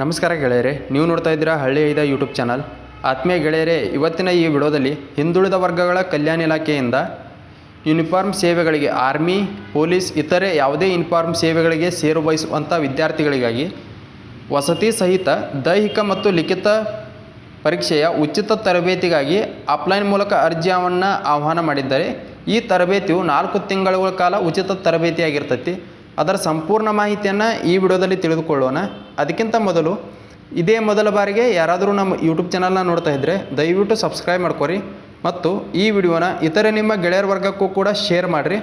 ನಮಸ್ಕಾರ ಗೆಳೆಯರೆ, ನೀವು ನೋಡ್ತಾ ಇದ್ದೀರಾ ಹಳ್ಳಿ ಐದ ಯೂಟ್ಯೂಬ್ ಚಾನಲ್. ಆತ್ಮೀಯ ಗೆಳೆಯರೆ, ಇವತ್ತಿನ ಈ ವಿಡಿಯೋದಲ್ಲಿ ಹಿಂದುಳಿದ ವರ್ಗಗಳ ಕಲ್ಯಾಣ ಇಲಾಖೆಯಿಂದ ಯೂನಿಫಾರ್ಮ್ ಸೇವೆಗಳಿಗೆ ಆರ್ಮಿ ಪೊಲೀಸ್ ಇತರೆ ಯಾವುದೇ ಯೂನಿಫಾರ್ಮ್ ಸೇವೆಗಳಿಗೆ ಸೇರು ಬಯಸುವಂಥ ವಿದ್ಯಾರ್ಥಿಗಳಿಗಾಗಿ ವಸತಿ ಸಹಿತ ದೈಹಿಕ ಮತ್ತು ಲಿಖಿತ ಪರೀಕ್ಷೆಯ ಉಚಿತ ತರಬೇತಿಗಾಗಿ ಆಫ್ಲೈನ್ ಮೂಲಕ ಅರ್ಜಿಯನ್ನು ಆಹ್ವಾನ ಮಾಡಿದ್ದಾರೆ. ಈ ತರಬೇತಿಯು ನಾಲ್ಕು ತಿಂಗಳ ಕಾಲ ಉಚಿತ ತರಬೇತಿಯಾಗಿರ್ತೈತಿ. ಅದರ ಸಂಪೂರ್ಣ ಮಾಹಿತಿಯನ್ನು ಈ ವಿಡಿಯೋದಲ್ಲಿ ತಿಳಿದುಕೊಳ್ಳೋಣ. ಅದಕ್ಕಿಂತ ಮೊದಲು ಇದೇ ಮೊದಲ ಬಾರಿಗೆ ಯಾರಾದರೂ ನಮ್ಮ ಯೂಟ್ಯೂಬ್ ಚಾನಲ್ನ ನೋಡ್ತಾ ಇದ್ದರೆ ದಯವಿಟ್ಟು ಸಬ್ಸ್ಕ್ರೈಬ್ ಮಾಡ್ಕೊರಿ ಮತ್ತು ಈ ವಿಡಿಯೋನ ಇತರೆ ನಿಮ್ಮ ಗೆಳೆಯರ ವರ್ಗಕ್ಕೂ ಕೂಡ ಶೇರ್ ಮಾಡಿರಿ.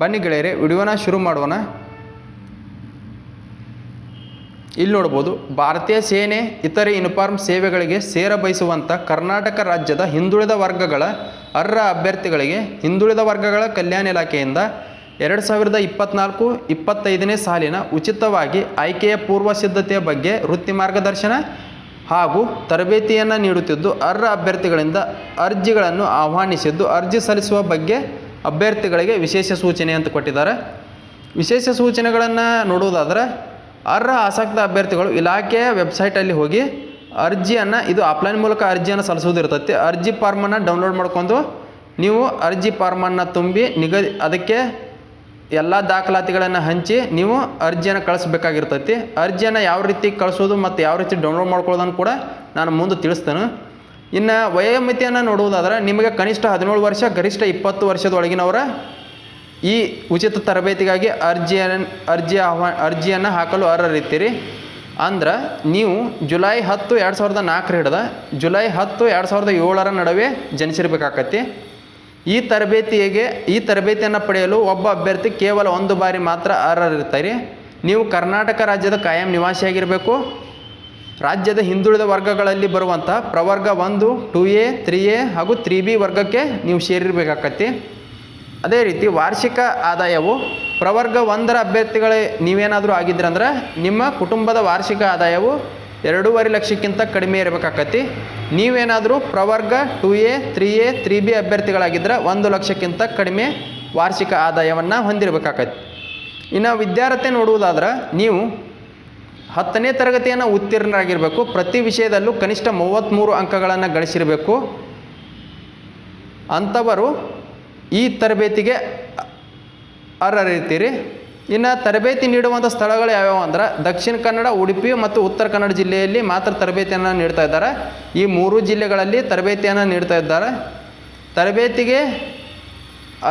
ಬನ್ನಿ ಗೆಳೆಯರೆ, ವಿಡಿಯೋನ ಶುರು ಮಾಡೋಣ. ಇಲ್ಲಿ ನೋಡ್ಬೋದು, ಭಾರತೀಯ ಸೇನೆ ಇತರೆ ಯುನಿಫಾರ್ಮ್ ಸೇವೆಗಳಿಗೆ ಸೇರ ಬಯಸುವಂಥ ಕರ್ನಾಟಕ ರಾಜ್ಯದ ಹಿಂದುಳಿದ ವರ್ಗಗಳ ಅರ್ಹ ಅಭ್ಯರ್ಥಿಗಳಿಗೆ ಹಿಂದುಳಿದ ವರ್ಗಗಳ ಕಲ್ಯಾಣ ಇಲಾಖೆಯಿಂದ ಎರಡು ಸಾವಿರದ ಇಪ್ಪತ್ನಾಲ್ಕು ಇಪ್ಪತ್ತೈದನೇ ಸಾಲಿನ ಉಚಿತವಾಗಿ ಆಯ್ಕೆಯ ಪೂರ್ವ ಸಿದ್ಧತೆಯ ಬಗ್ಗೆ ವೃತ್ತಿ ಮಾರ್ಗದರ್ಶನ ಹಾಗೂ ತರಬೇತಿಯನ್ನು ನೀಡುತ್ತಿದ್ದು, ಅರ್ಹ ಅಭ್ಯರ್ಥಿಗಳಿಂದ ಅರ್ಜಿಗಳನ್ನು ಆಹ್ವಾನಿಸಿದ್ದು, ಅರ್ಜಿ ಸಲ್ಲಿಸುವ ಬಗ್ಗೆ ಅಭ್ಯರ್ಥಿಗಳಿಗೆ ವಿಶೇಷ ಸೂಚನೆ ಅಂತ ಕೊಟ್ಟಿದ್ದಾರೆ. ವಿಶೇಷ ಸೂಚನೆಗಳನ್ನು ನೋಡುವುದಾದರೆ, ಅರ್ಹ ಆಸಕ್ತ ಅಭ್ಯರ್ಥಿಗಳು ಇಲಾಖೆಯ ವೆಬ್ಸೈಟಲ್ಲಿ ಹೋಗಿ ಅರ್ಜಿಯನ್ನು, ಇದು ಆಫ್ಲೈನ್ ಮೂಲಕ ಅರ್ಜಿಯನ್ನು ಸಲ್ಲಿಸೋದಿರ್ತೈತಿ ಅರ್ಜಿ ಫಾರ್ಮನ್ನು ಡೌನ್ಲೋಡ್ ಮಾಡ್ಕೊಂಡು ನೀವು ಅರ್ಜಿ ಫಾರ್ಮನ್ನು ತುಂಬಿ ನಿಗದಿ, ಅದಕ್ಕೆ ಎಲ್ಲ ದಾಖಲಾತಿಗಳನ್ನು ಹಂಚಿ ನೀವು ಅರ್ಜಿಯನ್ನು ಕಳಿಸ್ಬೇಕಾಗಿರ್ತೈತಿ. ಅರ್ಜಿಯನ್ನು ಯಾವ ರೀತಿ ಕಳಿಸೋದು ಮತ್ತು ಯಾವ ರೀತಿ ಡೌನ್ಲೋಡ್ ಮಾಡ್ಕೊಳ್ಳೋದನ್ನು ಕೂಡ ನಾನು ಮುಂದೆ ತಿಳಿಸ್ತೇನೆ. ಇನ್ನು ವಯೋಮಿತಿಯನ್ನು ನೋಡುವುದಾದ್ರೆ ನಿಮಗೆ ಕನಿಷ್ಠ ಹದಿನೇಳು ವರ್ಷ, ಗರಿಷ್ಠ ಇಪ್ಪತ್ತು ವರ್ಷದೊಳಗಿನವರ ಈ ಉಚಿತ ತರಬೇತಿಗಾಗಿ ಅರ್ಜಿಯನ್ನು ಅರ್ಜಿ ಆಹ್ವಾ, ಅರ್ಜಿಯನ್ನು ಹಾಕಲು ಅರ್ಹರಿತ್ತೀರಿ ಅಂದ್ರೆ ನೀವು ಜುಲೈ ಹತ್ತು ಎರಡು ಸಾವಿರದ ನಾಲ್ಕರ ಹಿಡ್ದ ಜುಲೈ ಹತ್ತು ಎರಡು ಸಾವಿರದ ಏಳರ ನಡುವೆ ಜನಿಸಿರ್ಬೇಕಾಕತಿ ಈ ತರಬೇತಿಗೆ, ಈ ತರಬೇತಿಯನ್ನು ಪಡೆಯಲು ಒಬ್ಬ ಅಭ್ಯರ್ಥಿ ಕೇವಲ ಒಂದು ಬಾರಿ ಮಾತ್ರ ಅರ್ಹರಿರ್ತಾರೆ ನೀವು ಕರ್ನಾಟಕ ರಾಜ್ಯದ ಕಾಯಂ ನಿವಾಸಿಯಾಗಿರಬೇಕು. ರಾಜ್ಯದ ಹಿಂದುಳಿದ ವರ್ಗಗಳಲ್ಲಿ ಬರುವಂಥ ಪ್ರವರ್ಗ ಒಂದು ಟು ಎ ತ್ರೀ ಎ ಹಾಗೂ ತ್ರೀ ಬಿ ವರ್ಗಕ್ಕೆ ನೀವು ಸೇರಿರಬೇಕಾಕತಿ ಅದೇ ರೀತಿ ವಾರ್ಷಿಕ ಆದಾಯವು ಪ್ರವರ್ಗ ಒಂದರ ಅಭ್ಯರ್ಥಿಗಳೇ ನೀವೇನಾದರೂ ಆಗಿದ್ರಂದ್ರೆ ನಿಮ್ಮ ಕುಟುಂಬದ ವಾರ್ಷಿಕ ಆದಾಯವು ಎರಡೂವರೆ ಲಕ್ಷಕ್ಕಿಂತ ಕಡಿಮೆ ಇರಬೇಕಾಕತಿ ನೀವೇನಾದರೂ ಪ್ರವರ್ಗ two A, three A, three B ಅಭ್ಯರ್ಥಿಗಳಾಗಿದ್ದರೆ ಒಂದು ಲಕ್ಷಕ್ಕಿಂತ ಕಡಿಮೆ ವಾರ್ಷಿಕ ಆದಾಯವನ್ನು ಹೊಂದಿರಬೇಕಾಕತಿ ಇನ್ನು ವಿದ್ಯಾರ್ಥಿ ನೋಡುವುದಾದ್ರೆ ನೀವು ಹತ್ತನೇ ತರಗತಿಯನ್ನು ಉತ್ತೀರ್ಣರಾಗಿರಬೇಕು, ಪ್ರತಿ ವಿಷಯದಲ್ಲೂ ಕನಿಷ್ಠ ಮೂವತ್ತ್ಮೂರು ಅಂಕಗಳನ್ನು ಗಳಿಸಿರಬೇಕು. ಅಂಥವರು ಈ ತರಬೇತಿಗೆ ಅರ್ಹರಿರ್ತೀರಿ. ಇನ್ನು ತರಬೇತಿ ನೀಡುವಂಥ ಸ್ಥಳಗಳು ಯಾವ್ಯಾವು ಅಂದ್ರೆ ದಕ್ಷಿಣ ಕನ್ನಡ, ಉಡುಪಿ ಮತ್ತು ಉತ್ತರ ಕನ್ನಡ ಜಿಲ್ಲೆಯಲ್ಲಿ ಮಾತ್ರ ತರಬೇತಿಯನ್ನು ನೀಡ್ತಾ ಇದ್ದಾರೆ. ಈ ಮೂರು ಜಿಲ್ಲೆಗಳಲ್ಲಿ ತರಬೇತಿಯನ್ನು ನೀಡ್ತಾ ಇದ್ದಾರೆ. ತರಬೇತಿಗೆ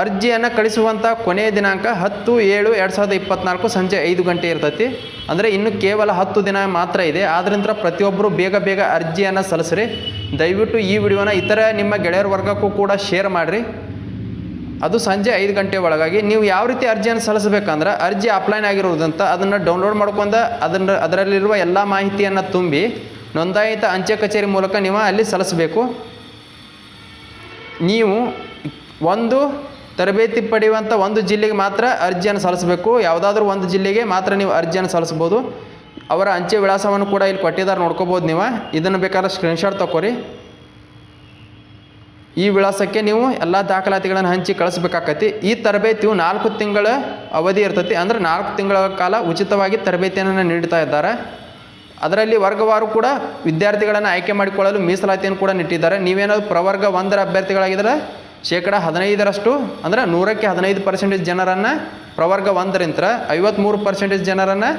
ಅರ್ಜಿಯನ್ನು ಕಳಿಸುವಂಥ ಕೊನೆಯ ದಿನಾಂಕ ಹತ್ತು ಏಳು ಎರಡು ಸಾವಿರದ ಇಪ್ಪತ್ತ್ನಾಲ್ಕು ಸಂಜೆ ಐದು ಗಂಟೆ ಇರ್ತೈತಿ. ಅಂದರೆ ಇನ್ನು ಕೇವಲ ಹತ್ತು ದಿನ ಮಾತ್ರ ಇದೆ. ಆದ್ದರಿಂದ ಪ್ರತಿಯೊಬ್ಬರು ಬೇಗ ಬೇಗ ಅರ್ಜಿಯನ್ನು ಸಲ್ಲಿಸ್ರಿ. ದಯವಿಟ್ಟು ಈ ವಿಡಿಯೋನ ಇತರ ನಿಮ್ಮ ಗೆಳೆಯರ ವರ್ಗಕ್ಕೂ ಕೂಡ ಶೇರ್ ಮಾಡಿರಿ. ಅದು ಸಂಜೆ ಐದು ಗಂಟೆ ಒಳಗಾಗಿ ನೀವು ಯಾವ ರೀತಿ ಅರ್ಜಿಯನ್ನು ಸಲ್ಲಿಸಬೇಕಂದ್ರೆ ಅರ್ಜಿ ಅಪ್ಲೈನ್ ಆಗಿರುವುದಂತ ಅದನ್ನು ಡೌನ್ಲೋಡ್ ಮಾಡ್ಕೊಂಡು ಅದನ್ನು ಅದರಲ್ಲಿರುವ ಎಲ್ಲ ಮಾಹಿತಿಯನ್ನು ತುಂಬಿ ನೋಂದಾಯಿತ ಅಂಚೆ ಕಚೇರಿ ಮೂಲಕ ನೀವು ಅಲ್ಲಿ ಸಲ್ಲಿಸಬೇಕು. ನೀವು ಒಂದು ತರಬೇತಿ ಪಡೆಯುವಂಥ ಒಂದು ಜಿಲ್ಲೆಗೆ ಮಾತ್ರ ಅರ್ಜಿಯನ್ನು ಸಲ್ಲಿಸಬೇಕು. ಯಾವುದಾದ್ರೂ ಒಂದು ಜಿಲ್ಲೆಗೆ ಮಾತ್ರ ನೀವು ಅರ್ಜಿಯನ್ನು ಸಲ್ಲಿಸ್ಬೋದು ಅವರ ಅಂಚೆ ವಿಳಾಸವನ್ನು ಕೂಡ ಇಲ್ಲಿ ಕೊಟ್ಟಿದ್ದಾರೆ ನೋಡ್ಕೋಬೋದು ನೀವು. ಇದನ್ನು ಬೇಕಾದ್ರೆ ಸ್ಕ್ರೀನ್ಶಾಟ್ ತಗೋರಿ ಈ ವಿಳಾಸಕ್ಕೆ ನೀವು ಎಲ್ಲ ದಾಖಲಾತಿಗಳನ್ನು ಹಂಚಿ ಕಳಿಸ್ಬೇಕಾಕತಿ. ಈ ತರಬೇತಿಯು ನಾಲ್ಕು ತಿಂಗಳ ಅವಧಿ ಇರ್ತತಿ. ಅಂದರೆ ನಾಲ್ಕು ತಿಂಗಳ ಕಾಲ ಉಚಿತವಾಗಿ ತರಬೇತಿಯನ್ನು ನೀಡ್ತಾ ಇದ್ದಾರೆ. ಅದರಲ್ಲಿ ವರ್ಗವಾರು ಕೂಡ ವಿದ್ಯಾರ್ಥಿಗಳನ್ನು ಆಯ್ಕೆ ಮಾಡಿಕೊಳ್ಳಲು ಮೀಸಲಾತಿಯನ್ನು ಕೂಡ ನಿಟ್ಟಿದ್ದಾರೆ. ನೀವೇನಾದರೂ ಪ್ರವರ್ಗ ಒಂದರ ಅಭ್ಯರ್ಥಿಗಳಾಗಿದ್ದರೆ ಶೇಕಡ ಹದಿನೈದರಷ್ಟು, ಅಂದರೆ ನೂರಕ್ಕೆ ಹದಿನೈದು ಪರ್ಸೆಂಟೇಜ್ ಜನರನ್ನು ಪ್ರವರ್ಗ ಒಂದರಿಂದ ಐವತ್ತ್ಮೂರು ಪರ್ಸೆಂಟೇಜ್ ಜನರನ್ನು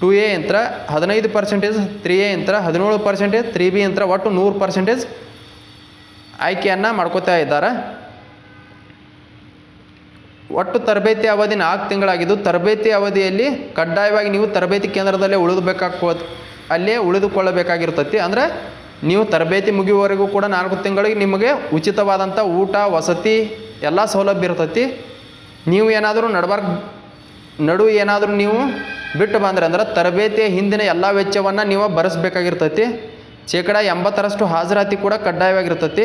ಟು ಎ ಯಂತ್ರ, ಹದಿನೈದು ಪರ್ಸೆಂಟೇಜ್ ತ್ರೀ ಎ ಯಂತ್ರ, ಹದಿನೇಳು ಪರ್ಸೆಂಟೇಜ್ ತ್ರೀ ಬಿ ಯಂತ್ರ, ಒಟ್ಟು ನೂರು ಪರ್ಸೆಂಟೇಜ್ ಆಯ್ಕೆಯನ್ನು ಮಾಡ್ಕೋತಾ ಇದ್ದಾರೆ. ಒಟ್ಟು ತರಬೇತಿ ಅವಧಿ ನಾಲ್ಕು ತಿಂಗಳಾಗಿದ್ದು, ತರಬೇತಿ ಅವಧಿಯಲ್ಲಿ ಕಡ್ಡಾಯವಾಗಿ ನೀವು ತರಬೇತಿ ಕೇಂದ್ರದಲ್ಲೇ ಉಳಿದುಬೇಕಾಗೋ ಅಲ್ಲೇ ಉಳಿದುಕೊಳ್ಳಬೇಕಾಗಿರ್ತೈತಿ. ಅಂದರೆ ನೀವು ತರಬೇತಿ ಮುಗಿಯುವವರೆಗೂ ಕೂಡ ನಾಲ್ಕು ತಿಂಗಳಿಗೆ ನಿಮಗೆ ಉಚಿತವಾದಂಥ ಊಟ, ವಸತಿ ಎಲ್ಲ ಸೌಲಭ್ಯ ಇರ್ತೈತಿ. ನೀವು ಏನಾದರೂ ನಡ್ಬಾರ್ಕ್ ನಡು ಏನಾದರೂ ನೀವು ಬಿಟ್ಟು ಬಂದ್ರೆ, ಅಂದ್ರೆ ತರಬೇತಿಯ ಹಿಂದಿನ ಎಲ್ಲ ವೆಚ್ಚವನ್ನು ನೀವು ಭರಿಸ್ಬೇಕಾಗಿರ್ತೈತಿ. ಶೇಕಡ ಎಂಬತ್ತರಷ್ಟು ಹಾಜರಾತಿ ಕೂಡ ಕಡ್ಡಾಯವಾಗಿರ್ತೈತಿ.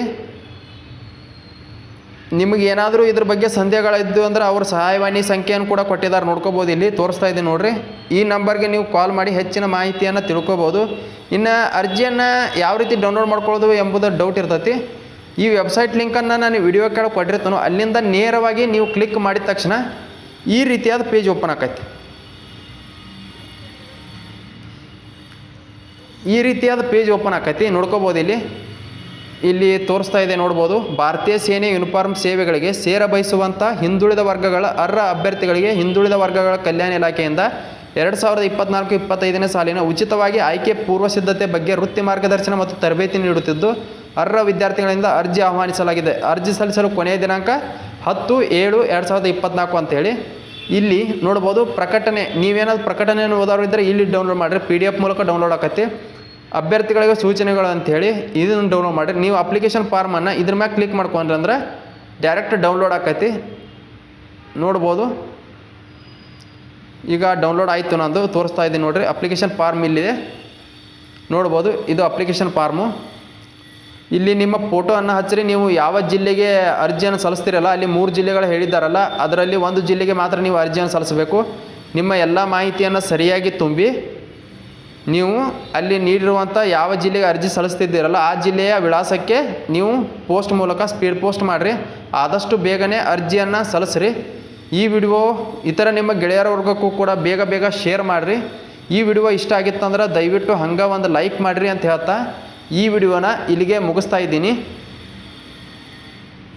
ನಿಮಗೆ ಏನಾದರೂ ಇದ್ರ ಬಗ್ಗೆ ಸಂದೇಹಗಳಿದ್ದು ಅಂದ್ರೆ ಅವ್ರ ಸಹಾಯವಾಣಿ ಸಂಖ್ಯೆಯನ್ನು ಕೂಡ ಕೊಟ್ಟಿದ್ದಾರೆ. ನೋಡ್ಕೋಬೋದು ಇಲ್ಲಿ, ತೋರಿಸ್ತಾ ಇದ್ದೀನಿ ನೋಡಿರಿ. ಈ ನಂಬರ್ಗೆ ನೀವು ಕಾಲ್ ಮಾಡಿ ಹೆಚ್ಚಿನ ಮಾಹಿತಿಯನ್ನು ತಿಳ್ಕೊಬೋದು. ಇನ್ನು ಅರ್ಜಿಯನ್ನು ಯಾವ ರೀತಿ ಡೌನ್ಲೋಡ್ ಮಾಡ್ಕೊಳ್ಳೋದು ಎಂಬುದು ಡೌಟ್ ಇರ್ತೈತಿ. ಈ ವೆಬ್ಸೈಟ್ ಲಿಂಕನ್ನು ನಾನು ವಿಡಿಯೋ ಕೆಳಗೆ ಕೊಟ್ಟಿರ್ತಾನೋ. ಅಲ್ಲಿಂದ ನೇರವಾಗಿ ನೀವು ಕ್ಲಿಕ್ ಮಾಡಿದ ತಕ್ಷಣ ಈ ರೀತಿಯಾದ ಪೇಜ್ ಓಪನ್ ಆಕೈತಿ. ಈ ರೀತಿಯಾದ ಪೇಜ್ ಓಪನ್ ಆಕೈತಿ. ನೋಡ್ಕೋಬೋದು ಇಲ್ಲಿ. ಇಲ್ಲಿ ತೋರಿಸ್ತಾ ಇದೆ ನೋಡ್ಬೋದು, ಭಾರತೀಯ ಸೇನೆ ಯೂನಿಫಾರ್ಮ್ ಸೇವೆಗಳಿಗೆ ಸೇರ ಬಯಸುವಂಥ ಹಿಂದುಳಿದ ವರ್ಗಗಳ ಅರ್ಹ ಅಭ್ಯರ್ಥಿಗಳಿಗೆ ಹಿಂದುಳಿದ ವರ್ಗಗಳ ಕಲ್ಯಾಣ ಇಲಾಖೆಯಿಂದ ಎರಡು ಸಾವಿರದ ಇಪ್ಪತ್ನಾಲ್ಕು ಇಪ್ಪತ್ತೈದನೇ ಸಾಲಿನ ಉಚಿತವಾಗಿ ಆಯ್ಕೆ ಪೂರ್ವ ಸಿದ್ಧತೆ ಬಗ್ಗೆ ವೃತ್ತಿ ಮಾರ್ಗದರ್ಶನ ಮತ್ತು ತರಬೇತಿ ನೀಡುತ್ತಿದ್ದು, ಅರ್ಹ ವಿದ್ಯಾರ್ಥಿಗಳಿಂದ ಅರ್ಜಿ ಆಹ್ವಾನಿಸಲಾಗಿದೆ. ಅರ್ಜಿ ಸಲ್ಲಿಸಲು ಕೊನೆಯ ದಿನಾಂಕ ಹತ್ತು ಏಳು ಎರಡು ಸಾವಿರದ ಇಪ್ಪತ್ನಾಲ್ಕು ಅಂತೇಳಿ ಇಲ್ಲಿ ನೋಡ್ಬೋದು, ಪ್ರಕಟಣೆ, ನೀವೇನಾದ್ರು ಪ್ರಕಟಣೆಯನ್ನು ಓದೋರು ಇದ್ದರೆ ಇಲ್ಲಿ ಡೌನ್ಲೋಡ್ ಮಾಡಿರಿ ಪಿ ಡಿ ಎಫ್ ಮೂಲಕ ಡೌನ್ಲೋಡ್ ಆಕತಿ ಅಭ್ಯರ್ಥಿಗಳಿಗೆ ಸೂಚನೆಗಳು ಅಂಥೇಳಿ ಇದನ್ನು ಡೌನ್ಲೋಡ್ ಮಾಡಿರಿ ನೀವು ಅಪ್ಲಿಕೇಶನ್ ಫಾರ್ಮನ್ನು ಇದ್ರ ಮ್ಯಾಲೆ ಕ್ಲಿಕ್ ಮಾಡ್ಕೊಂಡ್ರೆ ಅಂದ್ರೆ ಡೈರೆಕ್ಟ್ ಡೌನ್ಲೋಡ್ ಆಕೈತಿ. ನೋಡ್ಬೋದು. ಈಗ ಡೌನ್ಲೋಡ್ ಆಯಿತು ನಂದು, ತೋರಿಸ್ತಾ ಇದ್ದೀನಿ ನೋಡಿರಿ. ಅಪ್ಲಿಕೇಶನ್ ಫಾರ್ಮ್ ಇಲ್ಲಿದೆ. ನೋಡ್ಬೋದು, ಇದು ಅಪ್ಲಿಕೇಶನ್ ಫಾರ್ಮು ಇಲ್ಲಿ ನಿಮ್ಮ ಫೋಟೋವನ್ನು ಹಚ್ಚಿರಿ. ನೀವು ಯಾವ ಜಿಲ್ಲೆಗೆ ಅರ್ಜಿಯನ್ನು ಸಲ್ಲಿಸ್ತೀರಲ್ಲ, ಅಲ್ಲಿ ಮೂರು ಜಿಲ್ಲೆಗಳು ಹೇಳಿದ್ದಾರಲ್ಲ, ಅದರಲ್ಲಿ ಒಂದು ಜಿಲ್ಲೆಗೆ ಮಾತ್ರ ನೀವು ಅರ್ಜಿಯನ್ನು ಸಲ್ಲಿಸಬೇಕು. ನಿಮ್ಮ ಎಲ್ಲ ಮಾಹಿತಿಯನ್ನು ಸರಿಯಾಗಿ ತುಂಬಿ ನೀವು ಅಲ್ಲಿ ನೀಡಿರುವಂಥ ಯಾವ ಜಿಲ್ಲೆಗೆ ಅರ್ಜಿ ಸಲ್ಲಿಸ್ತಿದ್ದೀರಲ್ಲ, ಆ ಜಿಲ್ಲೆಯ ವಿಳಾಸಕ್ಕೆ ನೀವು ಪೋಸ್ಟ್ ಮೂಲಕ ಸ್ಪೀಡ್ ಪೋಸ್ಟ್ ಮಾಡಿರಿ. ಆದಷ್ಟು ಬೇಗನೆ ಅರ್ಜಿಯನ್ನು ಸಲ್ಲಿಸ್ರಿ. ಈ ವಿಡಿಯೋ ಇತರ ನಿಮ್ಮ ಗೆಳೆಯರ ವರ್ಗಕ್ಕೂ ಕೂಡ ಬೇಗ ಬೇಗ ಶೇರ್ ಮಾಡಿರಿ. ಈ ವಿಡಿಯೋ ಇಷ್ಟ ಆಗಿತ್ತಂದ್ರೆ ದಯವಿಟ್ಟು ಹಂಗೆ ಒಂದು ಲೈಕ್ ಮಾಡಿರಿ ಅಂತ ಹೇಳ್ತಾ, ಈ ವಿಡಿಯೋನ ಇಲ್ಲಿಗೆ ಮುಗಿಸ್ತಾ ಇದ್ದೀನಿ.